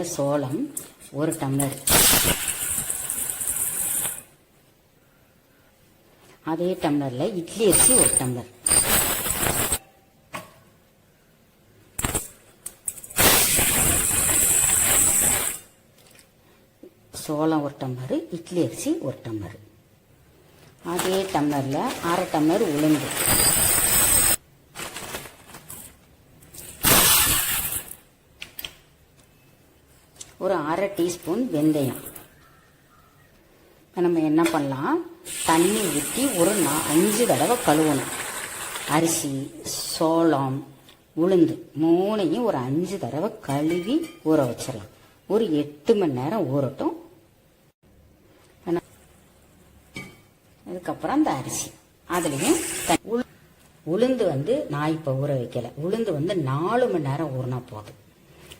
Tumbler சோளம் ஒரு tumbler. அதே டம்ளர்ல இட்லி அரிசி ஒரு டம்ளர். சோளம் ஒரு டம்ளர் இட்லி அரிசி ஒரு டம்ளர். அதே டம்ளர்ல அரை டம்ளர் உளுந்து. ஒரு அரை டீஸ்பூன் வெந்தயம். இப்போ நம்ம என்ன பண்ணலாம்? தண்ணி ஊற்றி ஒரு நா அஞ்சு தடவை கழுவணும். அரிசி சோளம் உளுந்து மூணையும் ஒரு அஞ்சு தடவை கழுவி ஊற வச்சிடலாம். ஒரு எட்டு மணி நேரம் ஊறட்டும். அதுக்கப்புறம் அந்த அரிசி. அதுலேயும் உளுந்து வந்து நான் இப்போ ஊற வைக்கலை. உளுந்து வந்து நாலு மணி நேரம் ஊறினா போதும்.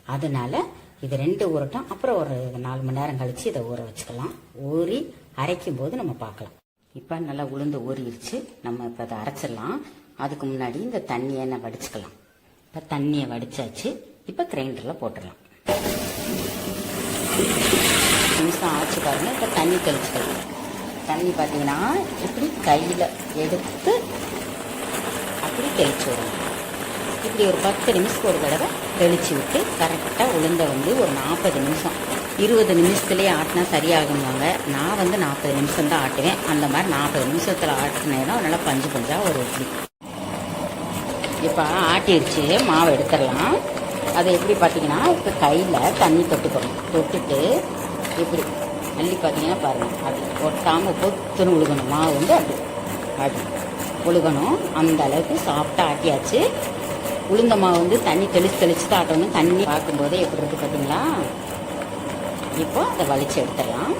அதனால இது ரெண்டு ஊறட்டும். அப்புறம் ஒரு நாலு மணி நேரம் கழிச்சு இதை ஊற வச்சுக்கலாம். ஊறி அரைக்கும் போது நம்ம பார்க்கலாம். இப்போ நல்லா உளுந்து ஊறிடுச்சு. நம்ம இப்போ அதை அரைச்சிடலாம். அதுக்கு முன்னாடி இந்த தண்ணியை நான் வடிச்சுக்கலாம். இப்போ தண்ணியை வடிச்சாச்சு. இப்போ கிரைண்டரில் போட்டுடலாம். நிமிஷம் ஆச்சு பாருங்க. இப்போ தண்ணி தெளிச்சுக்கலாம். தண்ணி பார்த்தீங்கன்னா இப்படி கையில் எடுத்து அப்படி தெளிச்சு விடணும். இப்படி ஒரு பத்து நிமிஷத்துக்கு ஒரு தடவை தெளித்து விட்டு கரெக்டாக உளுந்த வந்து ஒரு நாற்பது நிமிஷம். இருபது நிமிஷத்துலேயே ஆட்டினா சரியாகுவாங்க நான் வந்து நாற்பது நிமிஷம் தான் ஆட்டுவேன். அந்த மாதிரி நாற்பது நிமிஷத்தில் ஆட்டினேன்னா நல்லா பஞ்சு பஞ்சாக ஒரு இட்லி இப்போ ஆட்டிடுச்சு. மாவை எடுத்துடலாம். அதை எப்படி பார்த்தீங்கன்னா இப்போ கையில் தண்ணி தொட்டுக்கணும். தொட்டுட்டு இப்படி அள்ளி பார்த்தீங்கன்னா பாருங்கள் அப்படி ஒட்டாமல் பொத்துன்னு உழுகணும். மாவு வந்து அப்படி. அப்படி உழுகணும். அந்த அளவுக்கு சாஃப்டாக ஆட்டியாச்சு. உளுந்த மாவு வந்து தண்ணி தெளிச்சு தெளிச்சு தான் ஆட்டணும். தண்ணி பார்க்கும்போதே எப்படி இருக்குது பார்த்தீங்களா? இப்போ அதை வலிச்சு எடுத்துடலாம்.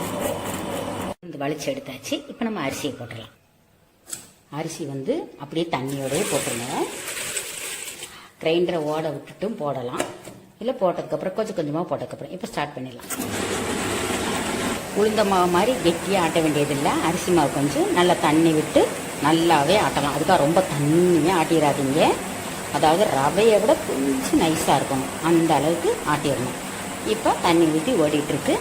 இந்த வலிச்சு எடுத்தாச்சு. இப்போ நம்ம அரிசியை போட்டுடலாம். அரிசி வந்து அப்படியே தண்ணியோடய போட்டுருங்க கிரைண்டரை ஓட விட்டுட்டும் போடலாம். இல்லை போட்டதுக்கப்புறம் கொஞ்சம் கொஞ்சமாக போட்டதுக்கப்புறம் இப்போ ஸ்டார்ட் பண்ணிடலாம். உளுந்த மாவு மாதிரி கெட்டியாக ஆட்ட வேண்டியதில்லை. அரிசி மாவு கொஞ்சம் நல்லா தண்ணி விட்டு நல்லாவே ஆட்டலாம். அதுக்காக ரொம்ப தண்ணியாக ஆட்டிடாதீங்க. அதாவது ரவையை விட கொஞ்சம் நைஸாக இருக்கணும். அந்த அளவுக்கு ஆட்டிடணும். இப்போ தண்ணி ஊற்றி ஓடிட்டுருக்கு.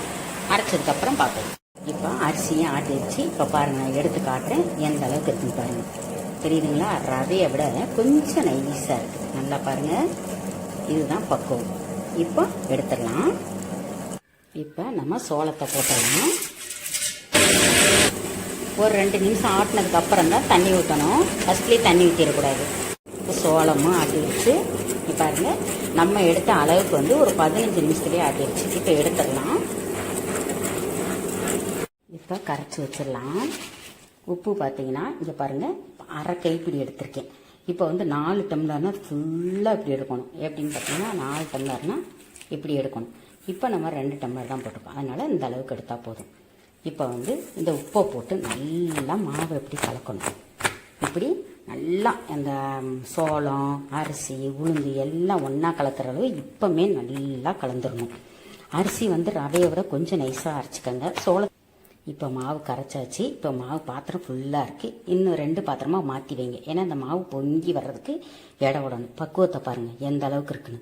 அரைச்சதுக்கப்புறம் பார்க்கணும் இப்போ அரிசியும் ஆட்டிடுச்சு இப்போ பாருங்கள் நான் எடுத்து காட்டுறேன். எந்த அளவுக்கு இருக்குன்னு பாருங்கள் தெரியுதுங்களா? ரவையை விட கொஞ்சம் நைஸாக இருக்குது நல்லா பாருங்கள் இதுதான் பக்குவம். இப்போ எடுத்துடலாம். இப்போ நம்ம சோளத்தை போட்டுடலாம். ஒரு ரெண்டு நிமிஷம் ஆட்டினதுக்கு அப்புறம் தான் தண்ணி ஊற்றணும் ஃபஸ்ட்லேயே தண்ணி ஊற்றிடக்கூடாது இப்போ சோளமும் ஆட்டிடுச்சு இப்போ பாருங்கள் நம்ம எடுத்த அளவுக்கு வந்து ஒரு பதினஞ்சு நிமிஷத்துலேயே ஆட்டிடுச்சு இப்போ எடுத்துடலாம். இப்போ கரைச்சி வச்சிடலாம். உப்பு பார்த்தீங்கன்னா இங்கே பாருங்கள் அரை கைப்பிடி எடுத்திருக்கேன். இப்போ வந்து நாலு டம்ளர்னா ஃபுல்லாக இப்படி எடுக்கணும். எப்படின்னு பார்த்தீங்கன்னா நாலு டம்ளர்னா இப்படி எடுக்கணும். இப்போ நம்ம ரெண்டு டம்ளர் தான் போட்டிருக்கோம். அதனால் இந்த அளவுக்கு எடுத்தால் போதும். இப்போ வந்து இந்த உப்பை போட்டு நல்லா மாவை எப்படி கலக்கணும். இப்படி நல்லா அந்த சோளம் அரிசி உளுந்து எல்லாம் ஒன்றா கலக்கிற அளவு இப்போமே நல்லா கலந்துடணும் அரிசி வந்து ரவையை விட கொஞ்சம் நைஸாக அரைச்சிக்கோங்க. சோளம் இப்போ மாவு கரைச்சாச்சு. இப்போ மாவு பாத்திரம் ஃபுல்லாக இருக்குது இன்னும் ரெண்டு பாத்திரமாக மாற்றி வைங்க. ஏன்னா இந்த மாவு பொங்கி வர்றதுக்கு இடம் விடணும். பக்குவத்தை பாருங்கள் எந்த அளவுக்கு இருக்குன்னு.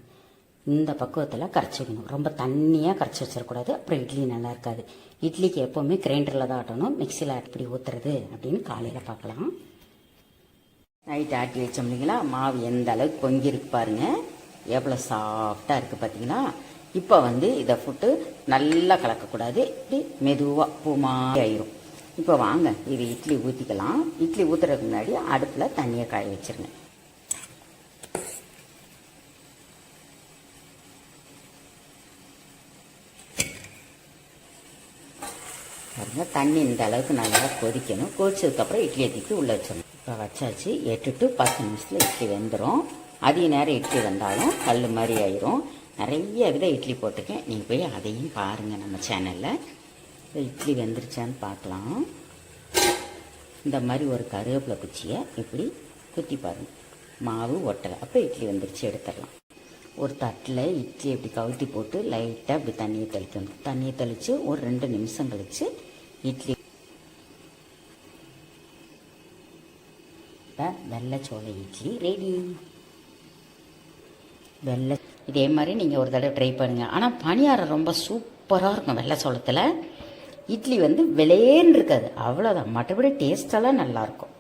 இந்த பக்குவத்தில் கரைச்சி வைக்கணும் ரொம்ப தண்ணியாக கரைச்சி வச்சிடக்கூடாது. அப்புறம் இட்லி நல்லா இருக்காது. இட்லிக்கு எப்போவுமே கிரைண்டரில் தான் ஆட்டணும். மிக்சியில் எப்படி ஊற்றுறது அப்படின்னு காலையில் பார்க்கலாம். நைட் ஆட்டி வச்சோம் இல்லைங்களா? மாவு எந்த அளவுக்கு பொங்கியிருக்கு பாருங்க. எவ்வளோ சாஃப்டாக இருக்குது பார்த்தீங்களா இப்போ வந்து இதை போட்டு நல்லா கலக்கக்கூடாது. இப்படி மெதுவாக பூமா ஆயிரும். இப்போ வாங்க இது இட்லி ஊற்றிக்கலாம் இட்லி ஊற்றுறதுக்கு முன்னாடி அடுப்பில் தண்ணியை காய வச்சிருங்க. பாருங்க தண்ணி இந்த அளவுக்கு நல்லா கொதிக்கணும். கொதிச்சதுக்கப்புறம் இட்லியை தூக்கி உள்ளே வச்சிடணும். இப்போ வச்சாச்சு எட்டு டு பத்து நிமிஷத்தில் இட்லி வெந்துடும் அதிக நேரம் இட்லி வந்தாலும் கல் மாதிரி ஆயிரும். நிறைய வித இட்லி போட்டிருக்கேன். நீங்கள் போய் அதையும் பாருங்கள் நம்ம சேனலில் இட்லி வெந்துருச்சான்னு பார்க்கலாம். இந்த மாதிரி ஒரு கருவேப்பிலை குச்சியை இப்படி குத்தி பாருங்க. மாவு ஒட்டலை அப்போ இட்லி வந்துருச்சு எடுத்துடலாம். ஒரு தட்டில் இட்லி இப்படி கவுத்தி போட்டு லைட்டாக இப்படி தண்ணியை தெளிக்கணும். தண்ணியை தெளித்து ஒரு ரெண்டு நிமிஷம் கழித்து இட்லி. இப்போ இட்லி ரெடி வெள்ளை இதே மாதிரி நீங்கள் ஒரு தடவை ட்ரை பண்ணுங்கள் ஆனால் பணியாரம் ரொம்ப சூப்பராக இருக்கும் வெள்ளை சோளத்தில். இட்லி வந்து விளையேன்னு இருக்காது. அவ்வளோதான் மற்றபடி டேஸ்டெல்லாம் நல்லாயிருக்கும்